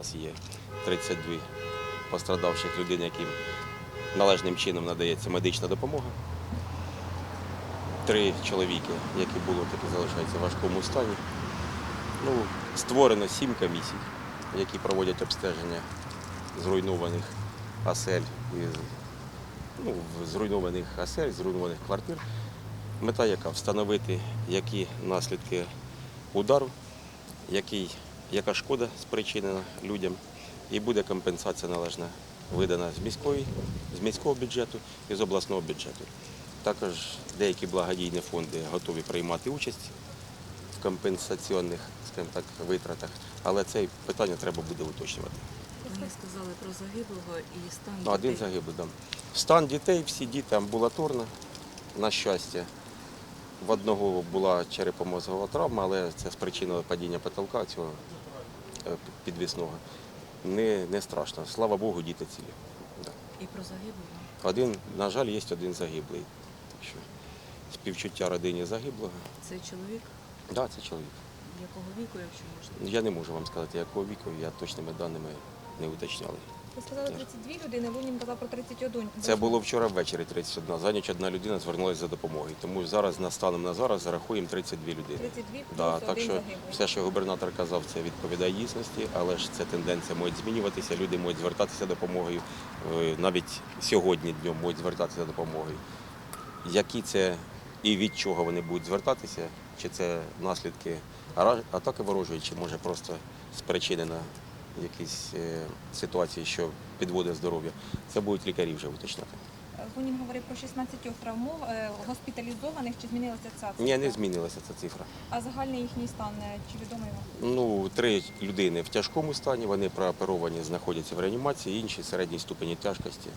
У нас є 32 пострадавших людей, яким належним чином надається медична допомога. Три чоловіки, які були, так і залишаються в важкому стані. Ну, створено сім комісій, які проводять обстеження зруйнованих осель і ну, зруйнованих осель, зруйнованих квартир. Мета яка? Встановити, які наслідки удару, який, яка шкода спричинена людям, і буде компенсація належна видана з міської, з міського бюджету і з обласного бюджету. Також деякі благодійні фонди готові приймати участь в компенсаційних скажімо так, витратах, але це питання треба буде уточнювати. Вони сказали про загиблого і стан Ну, один загиблий. Да. Стан дітей, всі діти амбулаторно, на щастя. В одного була черепомозгова травма, але це спричинило падіння потолка цього підвісного. Не, не страшно. Слава Богу, діти цілі. Да. І про загиблого. Один, на жаль, є один загиблий. Так що співчуття родині загиблого. Це чоловік Так, да, це чоловік. якого віку, якщо можна? Я не можу вам сказати, якого віку, я точними даними не уточняли. Ви сказали 32 людини, Лунін казав про 31. Це було вчора ввечері 31. За ніч одна людина звернулася за допомогою. Тому зараз на станом на зараз зарахуємо 32 людини. 32 плюс Да, один так що загиблий. все, що губернатор казав, це відповідає дійсності, але ж ця тенденція може змінюватися. Люди можуть звертатися за допомогою. Е, Навіть сьогодні днем можуть звертатися за допомогою. Які це і від чого вони будуть звертатися, чи це наслідки ара- атаки ворожої, чи може просто спричинена якісь е, ситуації, що підводить здоров'я. Це будуть лікарі вже уточняти. Лунін говорив про 16 травмов е, госпіталізованих. Чи змінилася ця цифра? Ні, не змінилася ця цифра. А загальний їхній стан, е, чи відомий вам? Ну, три людини в тяжкому стані, вони прооперовані, знаходяться в реанімації, інші середній ступені тяжкості.